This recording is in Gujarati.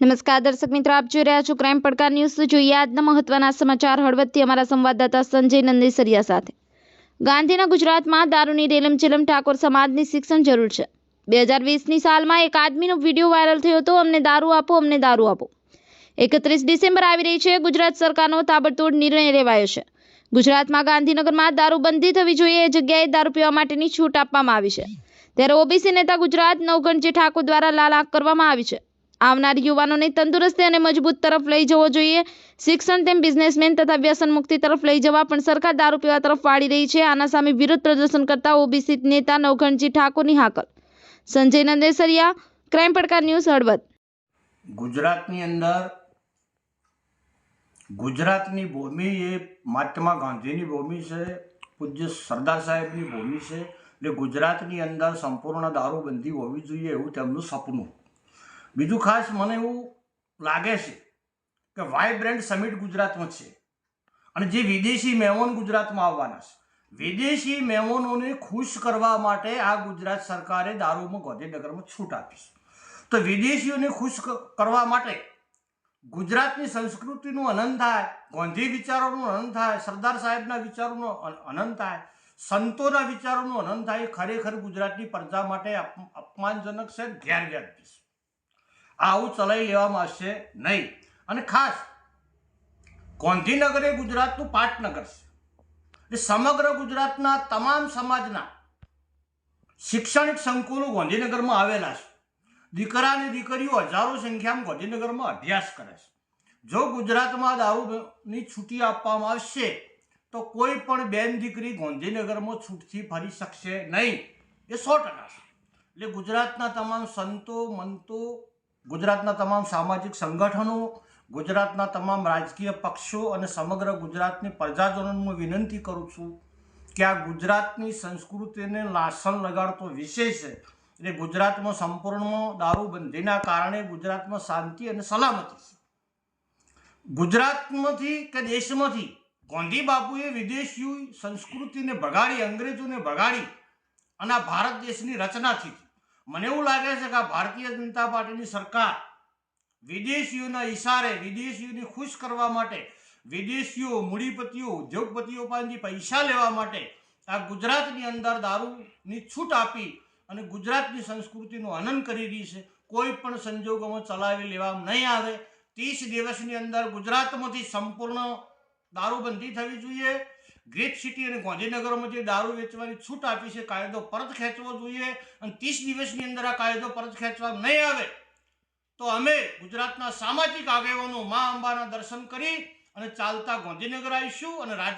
નમસ્કાર દર્શક મિત્રો, આપ જોઈ રહ્યા છો ક્રાઇમ પડકાર ન્યૂઝ જોઈએ આજના મહત્વના સમાચાર. હળવદથી અમારા સંવાદદાતા સંજય નંદેસરિયા સાથે. ગાંધીના ગુજરાતમાં દારૂની રેલમચેલમ ઠાકોર સમાજની શિક્ષણ જરૂર છે. બે હજાર વીસની સાલમાં એક આદમીનો વીડિયો વાયરલ થયો હતો. અમને દારૂ આપો, અમને દારૂ આપો. એકત્રીસ ડિસેમ્બર આવી રહી છે. ગુજરાત સરકારનો તાબડતોડ નિર્ણય લેવાયો છે. ગુજરાતમાં ગાંધીનગરમાં દારૂબંધી થવી જોઈએ. એ જગ્યાએ દારૂ પીવા માટેની છૂટ આપવામાં આવી છે. ત્યારે ઓબીસી નેતા ગુજરાત, નવગણજી ઠાકોર દ્વારા લાલાક કરવામાં આવી છે. આવનાર યુવાનોને તંદુરસ્તી અને મજબૂત તરફ લઈ જવો જોઈએ. શિક્ષણ તેમ બિઝનેસમેન તથા વ્યસન મુક્તિ તરફ લઈ જવા પણ સરકાર દારૂ પીવા તરફ વાળી રહી છે. આના સામે વિરોધ પ્રદર્શન કરતા ઓબીસી નેતા નવઘણજી ઠાકોરની હાકલ. સંજય નંદેસરિયા ક્રાઇમ પડકાર ન્યૂઝ હળવદ. ગુજરાતની અંદર ગુજરાતની ભૂમિ એ મહાત્મા ગાંધીની ભૂમિ છે, પૂજ્ય સરદાર સાહેબની ભૂમિ છે. એટલે ગુજરાતની અંદર સંપૂર્ણ દારૂબંધી હોવી જોઈએ એવું તેમનું સપનું. બીજું ખાસ મને એવું લાગે છે કે વાઇબ્રન્ટ સમિટ ગુજરાતમાં છે અને જે વિદેશી મહેમાન ગુજરાતમાં આવવાના છે. વિદેશી મહેમાનોને ખુશ કરવા માટે આ ગુજરાત સરકારે દારૂમાં ગાંધીનગરમાં છૂટ આપી છે. તો વિદેશીઓને ખુશ કરવા માટે ગુજરાતની સંસ્કૃતિનું અનંત થાય, ગાંધી વિચારોનું અનંત થાય, સરદાર સાહેબના વિચારોનો અન- અનંત થાય, સંતોના વિચારોનું અનંત થાય ખરેખર ગુજરાતની પ્રજા માટે અપમાનજનક છે ગેરવ્યાજબી છે. આવું ચલાવી લેવામાં આવશે નહીં. અને ખાસ, ગાંધીનગર એ ગુજરાતનું પાટનગર છે. એટલે સમગ્ર ગુજરાતના તમામ સમાજના શૈક્ષણિક સંકુલો ગાંધીનગરમાં આવેલા છે. દીકરા અને દીકરીઓ હજારો સંખ્યામાં ગાંધીનગરમાં અભ્યાસ કરે છે. જો ગુજરાતમાં દારૂની છૂટી આપવામાં આવશે, તો કોઈ પણ બેન દીકરી ગાંધીનગરમાં છૂટથી ફરી શકશે નહીં. એ સો ટકા છે. એટલે ગુજરાતના તમામ સંતો, મંતો ગુજરાતના તમામ સામાજિક સંગઠનો, ગુજરાતના તમામ રાજકીય પક્ષો અને સમગ્ર ગુજરાતની પ્રજાજનોને વિનંતી કરું છું કે આ ગુજરાતની સંસ્કૃતિને લાસણ લગાડતો વિષય છે એટલે ગુજરાતમાં સંપૂર્ણ દારૂબંધીના કારણે ગુજરાતમાં શાંતિ અને સલામતી છે. ગુજરાતમાંથી કે દેશમાંથી ગાંધી બાપુએ વિદેશી સંસ્કૃતિને ભગાડી, અંગ્રેજોને ભગાડી અને આ ભારત દેશની રચના થઈ મને એવું લાગે છે કે આ ભારતીય જનતા પાર્ટીની સરકાર વિદેશીઓના ઇશારે વિદેશીઓને ખુશ કરવા માટે, વિદેશીઓ, મૂડીપતિઓ, ઉદ્યોગપતિઓ પાસેથી પૈસા લેવા માટે આ ગુજરાતની અંદર દારૂની છૂટ આપી અને ગુજરાતની સંસ્કૃતિનું હનન કરી રહી છે. કોઈ પણ સંજોગોમાં ચલાવી લેવામાં નહીં આવે. ત્રીસ દિવસની અંદર ગુજરાતમાંથી સંપૂર્ણ દારૂબંધી થવી જોઈએ. ગ્રેટ સિટી અને ગાંધીનગરમાં જે દારૂ વેચવાની છૂટ આપી છે, કાયદો પરત ખેંચવો જોઈએ અને ત્રીસ દિવસની અંદર આ કાયદો પરત ખેંચવા નહીં આવે, તો અમે ગુજરાતના સામાજિક આગેવાનો મા અંબાના દર્શન કરી અને ચાલતા ગાંધીનગર આવીશું અને રાજ